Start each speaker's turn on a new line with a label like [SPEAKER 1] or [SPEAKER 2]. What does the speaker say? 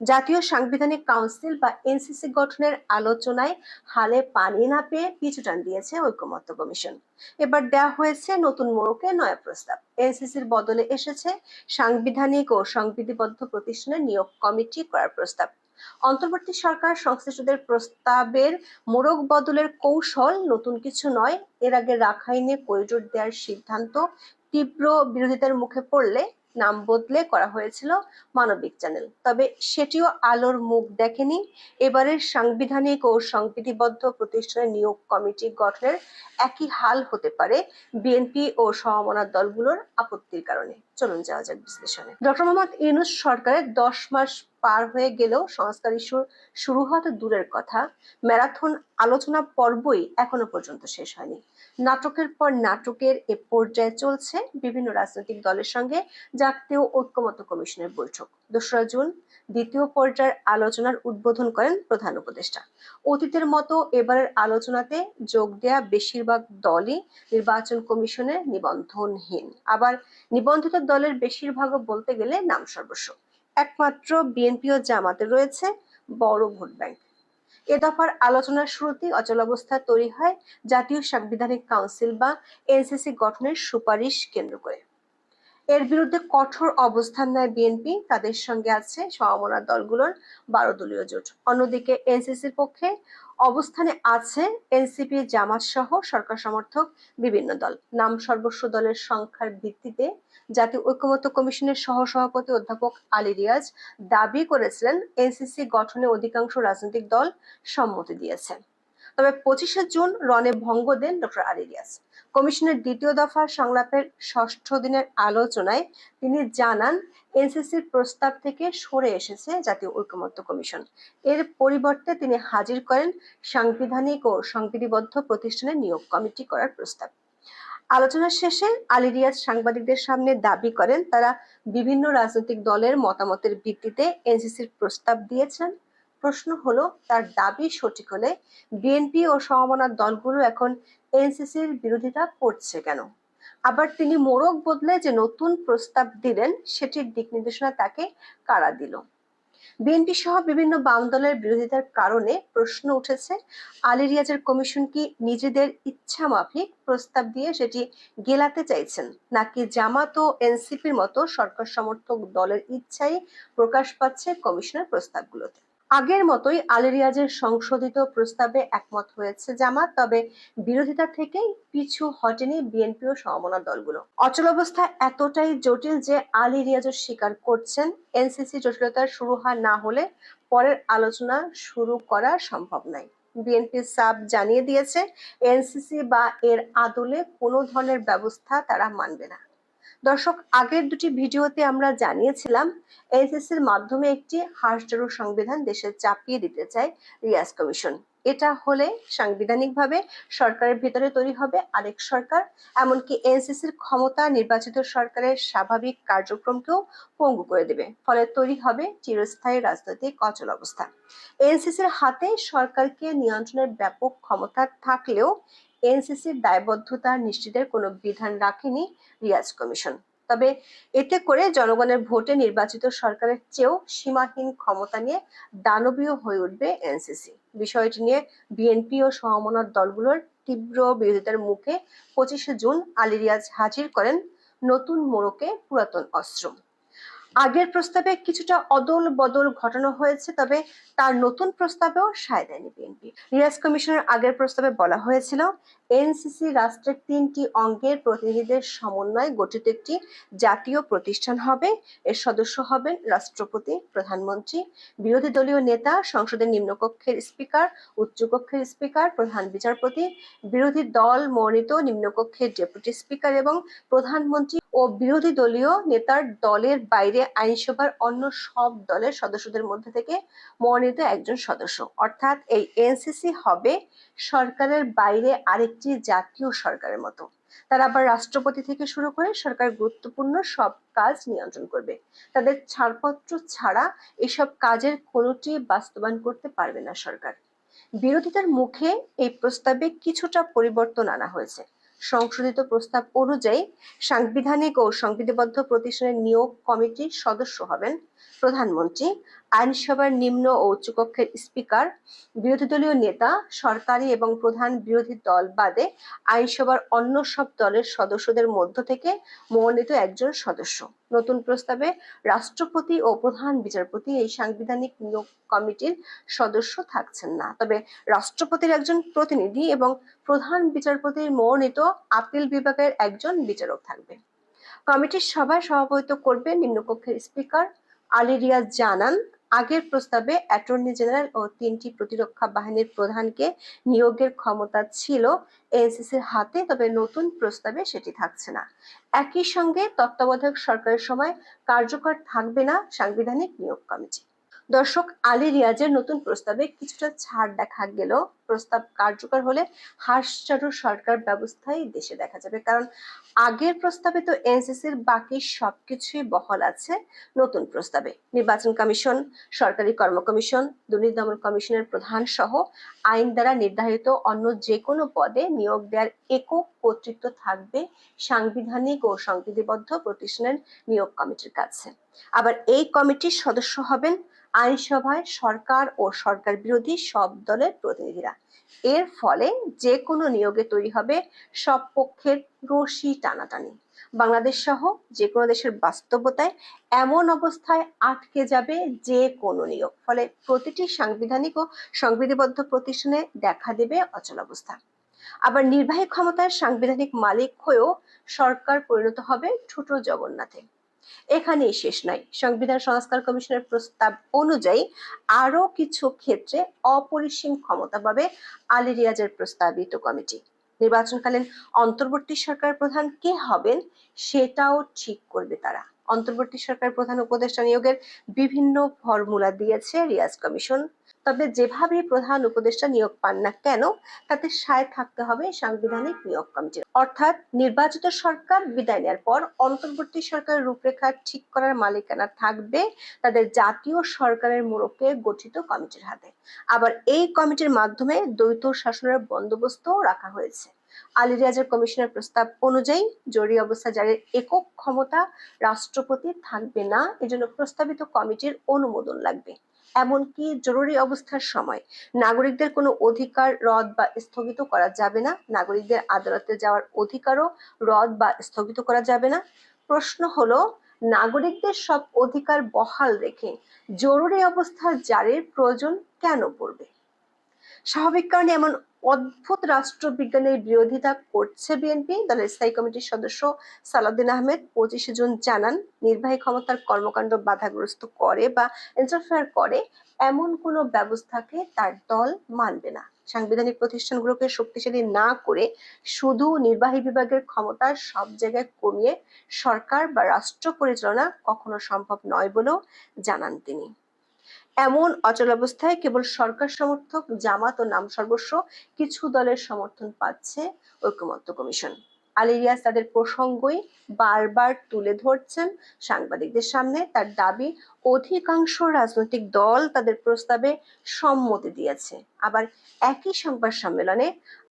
[SPEAKER 1] জাতীয় সাংবিধানিক কাউন্সিল বা এনসিসি গঠনের আলোচনায় হালে পানি না পেয়ে পিছুটান দিয়েছে ঐক্যমত্য কমিশন। এবার দেওয়া হয়েছে নতুন মোড়কে নয়া প্রস্তাব। এনসিসির বদলে এসেছে সাংবিধানিক ও সংবিধিবদ্ধ প্রতিষ্ঠানের নিয়োগ কমিটি করার প্রস্তাব। অন্তর্বর্তী সরকার সংশ্লিষ্টদের প্রস্তাবের মোড়ক বদলের কৌশল নতুন কিছু নয়, এর আগে রাখাইনে করিডোর দেওয়ার সিদ্ধান্ত তীব্র বিরোধিতার মুখে পড়লে নাম বদলে করা হয়েছিল মানবিক চ্যানেল। তবে সেটিও আলোর মুখ দেখেনি। এবারের সাংবিধানিক ও সংবিধিবদ্ধ প্রতিষ্ঠানের নিয়োগ কমিটি গঠনের একই হাল হতে পারে বিএনপি ও সমমনা দলগুলোর আপত্তির কারণে। চলুন যাওয়া যাক বিশ্লেষণে। ডক্টর মোহাম্মদ ইউনুস সরকারের দশ মাস পার হয়ে গেলেও সংস্কার ইস্যু শুরু হওয়া তো দূরের কথা। ম্যারাথন আলোচনা পর্বই এখনও পর্যন্ত শেষ হয়নি। নাটকের পর নাটকের এ পর্যায়ে চলছে বিভিন্ন রাজনৈতিক দলের সঙ্গে জাতীয় ঐক্যমত্য কমিশনের বৈঠক। দোসরা জুন দ্বিতীয় পর্যায়ের আলোচনার উদ্বোধন করেন প্রধান উপদেষ্টা। অতীতের মতো এবারের আলোচনাতে যোগ দেয়া বেশিরভাগ দলই নির্বাচন কমিশনের নিবন্ধনহীন। আবার নিবন্ধিত দলের বেশিরভাগও বলতে গেলে নাম সর্বস্ব। একমাত্র বিএনপি ও জামাতে রয়েছে, বড় ভোট ব্যাংক। এ দফার আলোচনার শুরুতেই অচলাবস্থা তৈরি হয় জাতীয় সাংবিধানিক কাউন্সিল বা এনসিসি গঠনের সুপারিশ কেন্দ্র করে। এর বিরুদ্ধে কঠোর অবস্থান নেয় বিএনপি। তাদের সঙ্গে আছে সমমনা দলগুলোর বারো দলীয় জোট। অন্যদিকে এনসিসির পক্ষে অবস্থানে আছে এনসিপি, জামাত সহ সরকার সমর্থক বিভিন্ন দল। নাম সর্বস্ব দলের সংখ্যার ভিত্তিতে জাতীয় ঐক্যমত্য কমিশনের সহ সভাপতি অধ্যাপক আলী রিয়াজ দাবি করেছিলেন, এনসিসি গঠনে অধিকাংশ রাজনৈতিক দল সম্মতি দিয়েছে। তবে পঁচিশে জুন রনে ভঙ্গ দেন ডক্টর আলী রিয়াজ। কমিশনের দ্বিতীয় দফা সংলাপের ষষ্ঠ দিনের আলোচনায় তিনি জানান এনসিসির প্রস্তাব থেকে সরে এসেছে জাতীয় ঐক্যমত্য কমিশন। এর পরিবর্তে তিনি হাজির করেন সাংবিধানিক ও সংবিধিবদ্ধ প্রতিষ্ঠানের নিয়োগ কমিটি করার প্রস্তাব। আলোচনা শেষে আলী রিয়াজ সাংবাদিকদের সামনে দাবি করেন, তারা বিভিন্ন রাজনৈতিক দলের মতামতের ভিত্তিতে এনসিসির প্রস্তাব দিয়েছেন। প্রশ্ন হলো, তার দাবি সঠিক হলে বিএনপি ও সমমনার দলগুলো এখন এনসিসির বিরোধিতা করছে কেন? আবার তিনি মোড়ক বদলে যে নতুন প্রস্তাব দিলেন, সেটির দিক নির্দেশনা তাকে কারা দিল? বিএনপি সহ বিভিন্ন বাম দলের বিরোধিতার কারণে প্রশ্ন উঠেছে, আলী রিয়াজের কমিশন কি নিজেদের ইচ্ছা মাফিক প্রস্তাব দিয়ে সেটি গেলাতে চাইছেন, নাকি জামাত ও এনসিপির মতো সরকার সমর্থক দলের ইচ্ছাই প্রকাশ পাচ্ছে কমিশনের প্রস্তাবগুলোতে? আগের মতোই আলী রিয়াজের সংশোধিত প্রস্তাবে একমত হয়েছে জামাত, তবে বিরোধিতা থেকেই পিছু হটেনি বিএনপি ও সমমনা দলগুলো। অচলাবস্থা এতটাই জটিল যে আলী রিয়াজও স্বীকার করছেন, এনসিসি জটিলতা শুরু হয় না হলে পরের আলোচনা শুরু করা সম্ভব নয়। বিএনপি সাব জানিয়ে দিয়েছে, এনসিসি বা এর আদলে কোনো ধরনের ব্যবস্থা তারা মানবে না। দর্শক, আগের দুটি ভিডিওতে আমরা জানিয়েছিলাম এনসিসির মাধ্যমে একটি হাসজড়ো সংবিধান দেশে চাপিয়ে দিতে চায় রিয়াজ কমিশন। এটা হলে সাংবিধানিকভাবে সরকারের ভিতরে তৈরি হবে আরেক সরকার, এমনকি এনসিসির ক্ষমতা নির্বাচিত সরকারের স্বাভাবিক কার্যক্রমকেও পঙ্গু করে দেবে। ফলে তৈরি হবে চিরস্থায়ী রাজনৈতিক অচল অবস্থা। এনসিসির হাতে সরকারকে নিয়ন্ত্রণের ব্যাপক ক্ষমতা থাকলেও এনসিসির দায়বদ্ধতা নিশ্চিতের কোনো বিধান রাখেনি রিয়াজ কমিশন। তবে এতে করে জনগণের ভোটে নির্বাচিত সরকারের চেয়েও সীমাহীন ক্ষমতা নিয়ে দানবীয় হয়ে উঠবে এনসিসি। বিষয়টি নিয়ে বিএনপি ও সমমনার দলগুলোর তীব্র বিরোধিতার মুখে পঁচিশে জুন আলী রিয়াজ হাজির করেন নতুন মোড়কে পুরাতন অস্ত্র। আগের প্রস্তাবে কিছুটা অদল বদল ঘটানো হয়েছে, তবে তার নতুন প্রস্তাবেও সায় দেয়নি বিএনপি। রিয়াজ কমিশনের আগের প্রস্তাবে বলা হয়েছিল এনসিসি রাষ্ট্রের তিনটি অঙ্গের প্রতিনিধিদের সমন্বয়ে গঠিত একটি জাতীয় প্রতিষ্ঠান হবে। এর সদস্য হবেন রাষ্ট্রপতি, প্রধানমন্ত্রী, বিরোধী দলীয় নেতা, সংসদের নিম্নকক্ষের স্পিকার, উচ্চকক্ষের স্পিকার, প্রধান বিচারপতি, বিরোধী দল মনোনীত নিম্নকক্ষের ডেপুটি স্পিকার এবং প্রধানমন্ত্রী ও বিরোধী দলীয় নেতার দলের বাইরে আইনসভার অন্য সব দলের সদস্যদের মধ্যে থেকে মনোনীত একজন সদস্য। অর্থাৎ এই এনসিসি হবে সরকারের বাইরে আরেকটি জাতীয় সরকারের মতো। তারা আবার রাষ্ট্রপতি থেকে শুরু করে সরকার গুরুত্বপূর্ণ সব কাজ নিয়ন্ত্রণ করবে। তাদের ছাড়পত্র ছাড়া এসব কাজের কোনোটি বাস্তবায়ন করতে পারবে না সরকার। বিরোধিতার মুখে এই প্রস্তাবে কিছুটা পরিবর্তন আনা হয়েছে। সংশোধিত প্রস্তাব অনুযায়ী সাংবিধানিক ও সংবিধিবদ্ধ প্রতিষ্ঠানের নিয়োগ কমিটির সদস্য হবেন প্রধানমন্ত্রী, আইনসভার নিম্ন ও উচ্চকক্ষের স্পিকার, বিরোধী দলীয় নেতা, সরকারি এবং প্রধান বিরোধী দল বাদে আইনসভার অন্য সব দলের সদস্যদের মধ্য থেকে মনোনীত একজন সদস্য। নতুন প্রস্তাবে রাষ্ট্রপতি ও প্রধান বিচারপতি এই সাংবিধানিক নিয়োগ কমিটির সদস্য থাকছেন না। তবে রাষ্ট্রপতির একজন প্রতিনিধি এবং প্রধান বিচারপতির মনোনীত আপিল বিভাগের একজন বিচারক থাকবে। কমিটির সভায় সভাপতিত্ব করবে নিম্নকক্ষের স্পিকার আলী রিয়াজ জানান, আগের প্রস্তাবে অ্যাটর্নি জেনারেল ও তিনটি প্রতিরক্ষা বাহিনীর প্রধানকে নিয়োগের ক্ষমতা ছিল এনসিসির হাতে, তবে নতুন প্রস্তাবে সেটি থাকছে না। একই সঙ্গে তত্ত্বাবধায়ক সরকারের সময় কার্যকর থাকবে না সাংবিধানিক নিয়োগ কমিটি। দর্শক আলী রিয়াজের নতুন প্রস্তাবে কিছুটা ছাড় দেখা গেল। প্রস্তাব কার্যকর হলে হাঁসচারু সরকার ব্যবস্থাই দেশে দেখা যাবে। কারণ আগের প্রস্তাবে তো এনসিসির বাকি সবকিছুই বহাল আছে নতুন প্রস্তাবে। নির্বাচন কমিশন, সরকারি কর্ম কমিশন দুর্নীতি দমন কমিশনের প্রধান সহ আইন দ্বারা নির্ধারিত অন্য যে কোনো পদে নিয়োগ দেওয়ার একক কর্তৃত্ব থাকবে সাংবিধানিক ও সংবিধিবদ্ধ প্রতিষ্ঠানের নিয়োগ কমিটির কাছে। আবার এই কমিটির সদস্য হবেন আইনসভায় সরকার ও সরকার বিরোধী সব দলের প্রতিনিধিরা। এর ফলে যে কোনো নিয়োগে তৈরি হবে সব পক্ষের রশি টানাটানি। বাংলাদেশ সহ যে কোনো দেশের বাস্তবতায় এমন অবস্থায় আটকে যাবে যে কোনো নিয়োগ। ফলে প্রতিটি সাংবিধানিক ও সংবিধিবদ্ধ প্রতিষ্ঠানে দেখা দেবে অচলাবস্থা আবার নির্বাহী ক্ষমতার সাংবিধানিক মালিক হয়েও সরকার পরিণত হবে ছোট জগন্নাথে। এখানেই শেষ নয় সংবিধান সংস্কার কমিশনের প্রস্তাব অনুযায়ী আরও কিছু ক্ষেত্রে অপরিসীম ক্ষমতা পাবে আলী রিয়াজের প্রস্তাবিত কমিটি। নির্বাচনকালীন অন্তর্বর্তী সরকার প্রধান কে হবেন সেটাও ঠিক করবে তারা। অন্তর্বর্তী সরকার প্রধান উপদেষ্টা নিয়োগের বিভিন্ন ফর্মুলা দিয়েছে রিয়াজ কমিশন। তবে যেভাবে প্রধান উপদেষ্টা নিয়োগ পান না কেন, তাতে সায় থাকতে হবে সাংবিধানিক নিয়োগ কমিটির অর্থাৎ নির্বাচিত সরকার বিদায় নেওয়ার পর অন্তর্বর্তী সরকারের রূপরেখা ঠিক করার মালিকানা থাকবে তাদের জাতীয় সরকারের মোড়কে গঠিত কমিটির হাতে। আবার এই কমিটির মাধ্যমে দ্বৈত শাসনের বন্দোবস্ত রাখা হয়েছে। আলী রিয়াজের কমিশনের প্রস্তাব অনুযায়ী জরুরি অবস্থা জারির একক ক্ষমতা রাষ্ট্রপতি থাকবে না। এজন্য প্রস্তাবিত কমিটির অনুমোদন লাগবে। এমনকি জরুরি অবস্থার সময় নাগরিকদের কোনো অধিকার রদ বা স্থগিত করা যাবে না। নাগরিকদের আদালতে যাওয়ার অধিকারও রদ বা স্থগিত করা যাবে না। প্রশ্ন হলো, নাগরিকদের সব অধিকার বহাল রেখে জরুরি অবস্থা জারির প্রয়োজন কেন পড়বে? স্বাভাবিক কারণে এমন অদ্ভুত রাষ্ট্রবিজ্ঞানের বিরোধিতা করছে বিএনপি। দলের স্থায়ী কমিটির সদস্য সালাউদ্দিন আহমেদ পঁচিশে জুন জানান, নির্বাহী ক্ষমতার কর্মকাণ্ড বাধাগ্রস্ত করে বা ইন্টারফেয়ার করে এমন কোনো ব্যবস্থাকে তার দল মানবে না। সাংবিধানিক প্রতিষ্ঠানগুলোকে শক্তিশালী না করে শুধু নির্বাহী বিভাগের ক্ষমতা সব জায়গায় কমিয়ে সরকার বা রাষ্ট্র পরিচালনা কখনো সম্ভব নয় বলেও জানান তিনি। এমন অচলাবস্থায় কেবল সরকার সমর্থক, জামাত ও নাম সর্বস্ব কিছু দলের সমর্থন পাচ্ছে ঐক্যমত্য কমিশন। আলিরিয়াস তাদের প্রসঙ্গই বারবার তুলে ধরছেন সাংবাদিকদের সামনে। তার দাবি, অধিকাংশ রাজনৈতিক দল তাদের প্রস্তাবে সম্মতি দিয়েছে। আবার একই সংবাদ সম্মেলনে